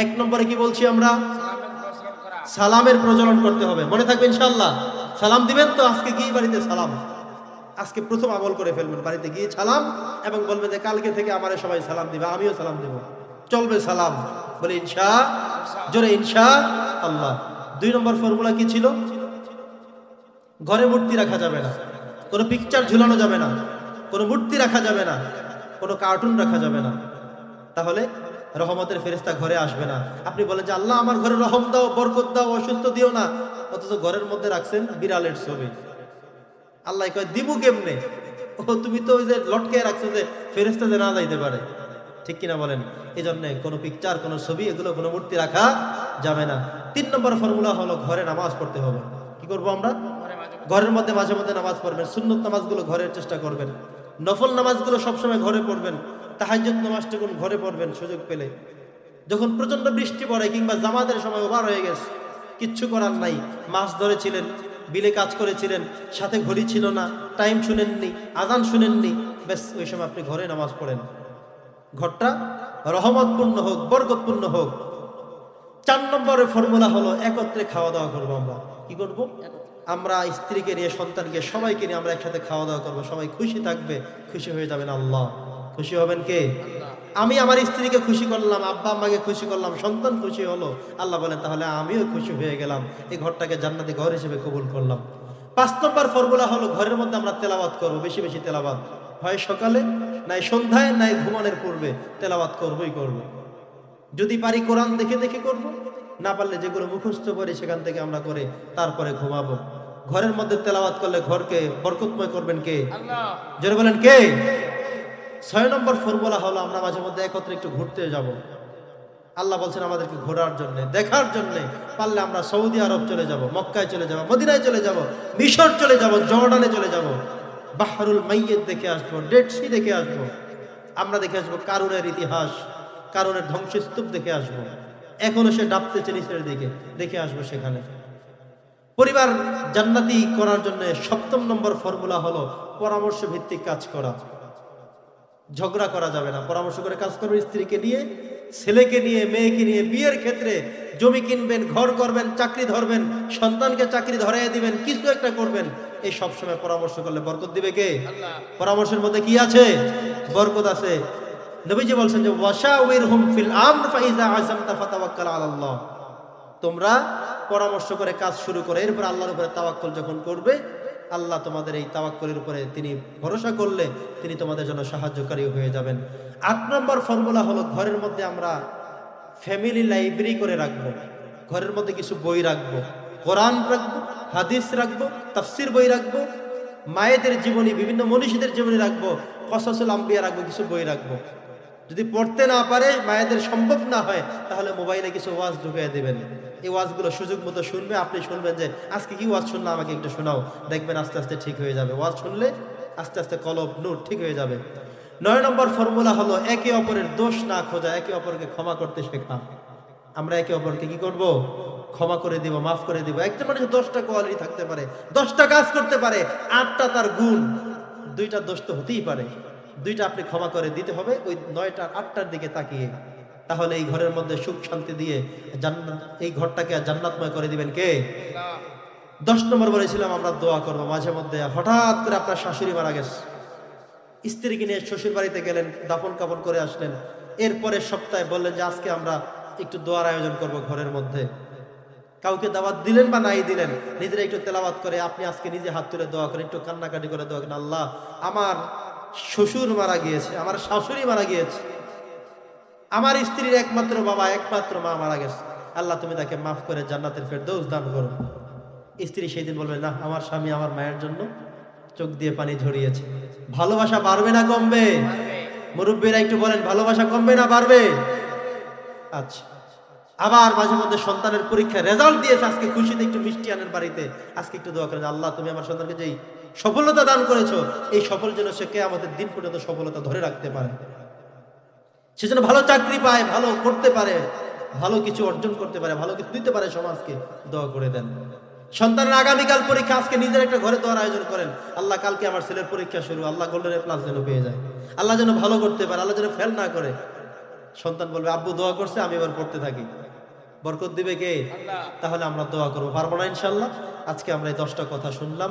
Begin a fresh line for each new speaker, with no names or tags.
এক নম্বরে কি বলছি আমরা?
সালামের প্রচলন
করতে হবে। মনে থাকবে ইনশাল্লাহ সালাম দিবেন তো আজকে গিয়ে বাড়িতে সালাম? আজকে প্রথম আমল করে ফেলবেন বাড়িতে গিয়ে সালাম এবং বলবে যে কালকে থেকে আমারে সবাই সালাম দিবে, আমিও সালাম দেব। চলবে সালাম। বলে ইনশা, জোরে ইনশা আল্লাহ। দুই নম্বর ফর্মুলা কি ছিল? ঘরে মূর্তি রাখা যাবে না। কোনো পিকচার ঝুলানো যাবে না। কোনো মূর্তি রাখা যাবে না। কোনো কার্টুন রাখা যাবে না। তাহলে রহমতের ফেরেস্তা ঘরে আসবে না। আপনি বলেন যে, আল্লাহ, আমার ঘরে রহম দাও, বরকত দাও, অসুস্থ দিও না। অথচ ঘরের মধ্যে রাখছেন বিড়ালের ছবি। আল্লাহ কয়, দিব কেমনে? ও, তুমি তো ওই যে লটকে রাখছো যে ফেরেস্তা যে না যাইতে পারে। ঠিক কিনা বলেন? এই জন্য কোনো পিকচার কোনো ছবি, এগুলো কোনো মূর্তি রাখা যাবে না। তিন নম্বর ফর্মুলা হলো ঘরে নামাজ পড়তে হবে। কি করব আমরা? ঘরের মধ্যে মাঝে মধ্যে নামাজ পড়বেন, সুন্নত নামাজগুলো ঘরের চেষ্টা করবেন। নফল নামাজগুলো সবসময় ঘরে পড়বেন। তাহাজ্জুদ নামাজটুকু ঘরে পড়বেন, সুযোগ পেলে। যখন প্রচণ্ড বৃষ্টি পড়ে কিংবা জামাতের সময় ওভার হয়ে গেছে, কিচ্ছু করার নাই। মাছ ধরেছিলেন, বিলে কাজ করেছিলেন, সাথে ঘড়ি ছিল না, টাইম শুনেননি, আজান শুনেননি। ব্যাস, ওই সময় আপনি ঘরে নামাজ পড়েন। ঘরটা রহমতপূর্ণ হোক, বরকতপূর্ণ হোক। চার নম্বরের ফর্মুলা হলো, একত্রে খাওয়া দাওয়া করব আমরা। কি করব? আমরা স্ত্রীকে নিয়ে, সন্তানকে, সবাইকে নিয়ে আমরা একসাথে খাওয়া দাওয়া করব। সবাই খুশি থাকবে, খুশি হয়ে যাবেন আল্লাহ। খুশি হবেন কে? আমি আমার স্ত্রীকে খুশি করলাম আব্বা আম্মাকে খুশি করলাম সন্তান খুশি হলো। আল্লাহ বলেন তাহলে আমিও খুশি হয়ে গেলাম। এই ঘরটাকে জান্নাতি ঘর হিসেবে কবুল করলাম। পাঁচ নম্বর ফর্মুলা হলো ঘরের মধ্যে আমরা তেলাবাত করব বেশি বেশি তেলাবাত হয় সকালে নাই সন্ধ্যায় নাই ঘুমানোর পূর্বে তেলাবাত করবই করব। যদি পারি কোরআন দেখে দেখে করব না পারলে যেগুলো মুখস্থ করে সেখান থেকে আমরা করে তারপরে ঘুমাবো। ঘরের মধ্যে তেলাওয়াত করলে ঘরকে বরকতময় করবেন কে? জোরে বলেন কে? ছয় নম্বর ফর্মুলা হলো, আমরা মাঝে মধ্যে একত্রে একটু ঘুরতে যাব। আল্লাহ বলছেন, আমাদেরকে ঘোরার জন্য, দেখার জন্য, পারলে আমরা সৌদি আরব চলে যাব, মক্কায় চলে যাব, মদিনায় চলে যাব, মিশর চলে যাব, জর্ডানে চলে যাব। বাহারুল মাইয়ের দেখে আসব, ডেড সি দেখে আসব। আমরা দেখে আসব কারুনের ইতিহাস, কারুনের ধ্বংসস্তূপ দেখে আসব। এখনও সে ডাবতেছে নিচের দিকে, দেখে আসব সেখানে। পরিবার জান্নাতি করার জন্য সপ্তম নম্বর ফর্মুলা হলো পরামর্শ ভিত্তিক কাজ করা। ঝগড়া করা যাবে না। পরামর্শ করে কাজ করবেন স্ত্রীকে নিয়ে ছেলেকে নিয়ে মেয়েকে নিয়ে বিয়ের ক্ষেত্রে জমি কিনবেন ঘর করবেন চাকরি ধরবেন সন্তানকে চাকরি ধরাইয়া দিবেন কিছু একটা করবেন। এই সব সময় পরামর্শ করলে বরকত দিবে কে? পরামর্শের মধ্যে কি আছে? বরকত আছে। নবীজি বলছেন যে ওয়াশাউইর হুম ফিল আমর ফাইজা আযামতা ফাতাওয়াক্কাল আলাল্লাহ। তোমরা পরামর্শ করে কাজ শুরু করে। এরপর আল্লাহর উপরে তাওয়াক্কুল যখন করবে আল্লাহ তোমাদের এই তাওয়াক্কুলের উপরে তিনি ভরসা করলে তিনি তোমাদের জন্য সাহায্যকারী হয়ে যাবেন। আট নম্বর ফর্মুলা হলো ঘরের মধ্যে আমরা ফ্যামিলি লাইব্রেরি করে রাখব। ঘরের মধ্যে কিছু বই রাখব, কোরআন রাখব, হাদিস রাখব, তাফসির বই রাখব, মায়েদের জীবনী, বিভিন্ন মনীষীদের জীবনী রাখব, কসাসুল আম্বিয়া রাখব, কিছু বই রাখব। যদি পড়তে না পারে, মায়েদের সম্ভব না হয়, তাহলে মোবাইলে কিছু ওয়াজ ঢুকিয়ে দেবেন। এই ওয়াজগুলো সুযোগ মতো শুনবে, আপনি শুনবেন যে, আজকে কি ওয়াজ শুনলে আমাকে একটু শোনাও। দেখবেন আস্তে আস্তে ঠিক হয়ে যাবে। ওয়াজ শুনলে আস্তে আস্তে কলব নূর ঠিক হয়ে যাবে। নয় নম্বর ফর্মুলা হলো, একে অপরের দোষ না খোঁজা, একে অপরকে ক্ষমা করতে শেখা। আমরা একে অপরকে কি করব? ক্ষমা করে দিব, মাফ করে দিব। একটা মানুষ দশটা কোয়ালিটি থাকতে পারে, দশটা কাজ করতে পারে, আটটা তার গুণ। দুইটা দোষ তো হতেই পারে। দুইটা আপনি ক্ষমা করে দিতে হবে, ওই নয়টা আটটার দিকে তাকিয়ে। তাহলে এই ঘরের মধ্যে সুখ শান্তি দিয়ে এই ঘরটাকে জান্নাতময় করে দিবেন কে? দশ নম্বর বলেছিলাম আমরা দোয়া করব। মাঝে মধ্যে হঠাৎ করে আপনার শাশুড়ি মারা গেছে। স্ত্রীকে নিয়ে শ্বশুর বাড়িতে গেলেন, দাফন কাপন করে আসলেন। এরপরে সপ্তাহে বললেন যে, আজকে আমরা একটু দোয়ার আয়োজন করব ঘরের মধ্যে। কাউকে দাওয়াত দিলেন বা নাই দিলেন, নিজেরা একটু তেলাওয়াত করে, আপনি আজকে নিজে হাত তুলে দোয়া করেন, একটু কান্নাকাটি করে দোয়া করেন। আল্লাহ, আমার শ্বশুর মারা গিয়েছে, আমার শাশুড়ি মারা গিয়েছে। আমার স্ত্রীর একমাত্র বাবা, একমাত্র মা মারা গেছে। আল্লাহ তুমি তাকে মাফ করে জান্নাতের ফেরদৌস দান করো। স্ত্রী সেই দিন বলবে, না, আমার স্বামী আমার মায়ের জন্য চোখ দিয়ে পানি ঝরিয়েছে। ভালোবাসা বাড়বে না কমবে? মুরব্বীরা একটু বলেন, ভালোবাসা কমবে না বাড়বে? আচ্ছা। আবার মাঝে মধ্যে সন্তানের পরীক্ষা রেজাল্ট দিয়েছে, আজকে খুশিতে একটু মিষ্টি আনেন বাড়িতে। আজকে একটু দোয়া করেন, আল্লাহ, তুমি আমার সন্তানকে যেই সফলতা দান করেছ এই সফল যেন সে কে আমাদের দিন পর্যন্ত সফলতা ধরে রাখতে পারে। সে যেন ভালো চাকরি পায় ভালো করতে পারে ভালো কিছু অর্জন করতে পারে ভালো কিছু দিতে পারে সমাজকে দোয়া করে দেন। সন্তানের আগামীকাল পরীক্ষা আজকে নিজের একটা ঘরে দেওয়ার আয়োজন করেন। আল্লাহ কালকে আমার ছেলের পরীক্ষা শুরু আল্লাহ গোল্ডেন প্লাস যেন পেয়ে যায়। আল্লাহ যেন ভালো করতে পারে আল্লাহ যেন ফেল না করে। সন্তান বলবে আব্বু দোয়া করছে আমি এবার পড়তে থাকি। বরকত দিবে কে? তাহলে আমরা দোয়া করব। পারব না ইনশাল্লাহ আজকে আমরা এই দশটা কথা শুনলাম।